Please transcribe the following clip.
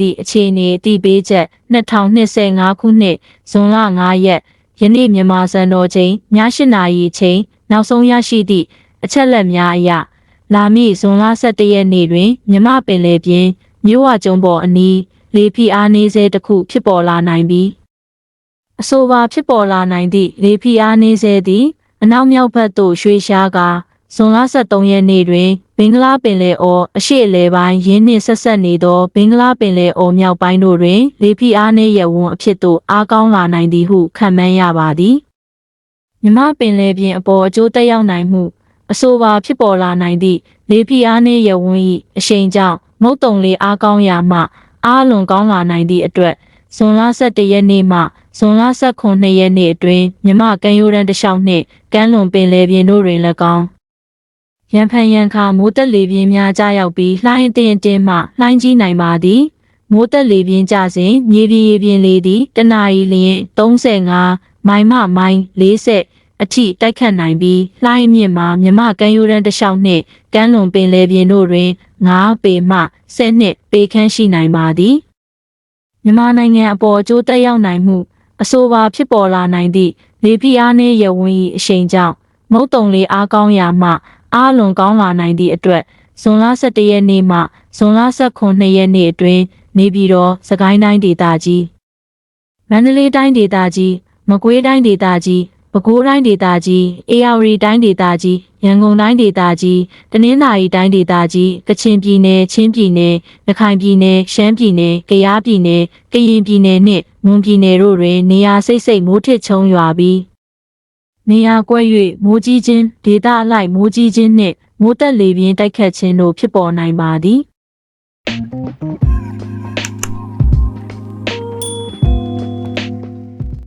သည့်အခြေအနေအတိပေးချက်2025ခုနှစ်ဇွန်လ9ရက်ယနေ့မြန်မာစံတော်ချိန်ည8:00နာရီချိန်နောက်ဆုံးရရှိသည့်အချက်လက်များအရလာမည့်ဇွန်လ17ရက်နေ့တွင်မြမပင်လယ်ပြင်မြို့ဝကျုံပေါ်အနီးလေဖိအားနည်းစေတစ်ခုဖြစ်ပေါ်လာနိုင်ပြီးအဆိုပါဖြစ်ပေါ်လာနိုင်သည့်လေဖိအားနည်းစေသည်အနောက်မြောက်ဘက်သို့ရွှေ့ရှားကာဇွန်လ23ရက်နေ့တွင်ဘ င်္ဂလားပင်လယ်အော်အရှေ့အလယ်ပိုင်းရင်းနှင့်ဆက်ဆက်နေသောဘင်္ဂလားပင်လယ်အော်မြောက်ပိုင်းတို့တွင်လေဖိအားနည်းရဝန်းအဖြစ်သို့အားကောင်းလာနိုင်သည်ဟုခန့်မှန်းရပါသည်မြမပင်လယ်ပြင်အပေါ်အကျိုးသက်ရောက်နိုင်မှုအဆိုပါဖြစ်ပေါ်လာနိုင်သည့်လေဖိအားနည်းရဝန်း၏အရှိန်ကြောင့်မုတ်တုံလေးအားကောင်းရာမှအားလွန်ကောင်းလာနိုင်သည့်အတွက်ဇွန်လ17ရက်နေ့မှဇွန်လ19ရက်နေ့အတွင်းမြမကမ်းရိုးတန်းတစ်လျှောက်နှင့်ကမ်းလွန်ပင်လယ်ပြင်တို့တွင်၎င်း ရန်ဖန်ရန်ခါမိုးတက်လေပြင်းများကြားရောက်ပြီးလှိုင်းတင်တင်မှလှိုင်းကြီးနိုင်ပါသည်မိုးတက်လေပြင်းကြစဉ်မြေပြင်ရေပြင်လေသည်တနအီလျင်35မိုင်မှမိုင်40အထိတိုက်ခတ်နိုင်ပြီးလှိုင်းမြင့်မှာမြမကမ်းရိုးတန်းတစ်လျှောက်နှင့်ကမ်းလွန်ပင်လယ်ပြင်တို့တွင်9ပေမှ10နှစ်ပေခန့်ရှိနိုင်ပါသည်မြန်မာနိုင်ငံအပေါ်အကျိုးသက်ရောက်နိုင်မှုအဆိုပါဖြစ်ပေါ်လာနိုင်သည့်လေဖိအားနည်းရဝန်း၏အရှိန်ကြောင့်မုတ်တုံလေးအားကောင်းရာမှ အားလွန်ကောင်းလာနိုင်သည့်အတွက်ဇွန်လ17ရက်နေ့မှဇွန်လ19ရက်နေ့အတွင်းနေပြည်တော်စကိုင်းတိုင်းဒေသကြီးမန္တလေးတိုင်းဒေသကြီးမကွေးတိုင်းဒေသကြီးပဲခူးတိုင်းဒေသကြီးအေရဝတီတိုင်းဒေသကြီးရန်ကုန်တိုင်းဒေသကြီးတနင်္သာရီတိုင်းဒေသကြီးကချင်ပြည်နယ်ချင်းပြည်နယ်ရခိုင်ပြည်နယ်ရှမ်းပြည်နယ်ကယားပြည်နယ်ကရင်ပြည်နယ်နှင့်မွန်ပြည်နယ်တို့တွင်နေရာစိတ်စိတ်မိုးထစ်ချုံရွာပြီး နေရာကွက်၍မိုးကြီးခြင်းဒေသအလိုက်မိုးကြီးခြင်းနှင့်မိုးတက်လေပြင်းတိုက်ခတ်ခြင်းတို့ဖြစ်ပေါ်နိုင်ပါသည်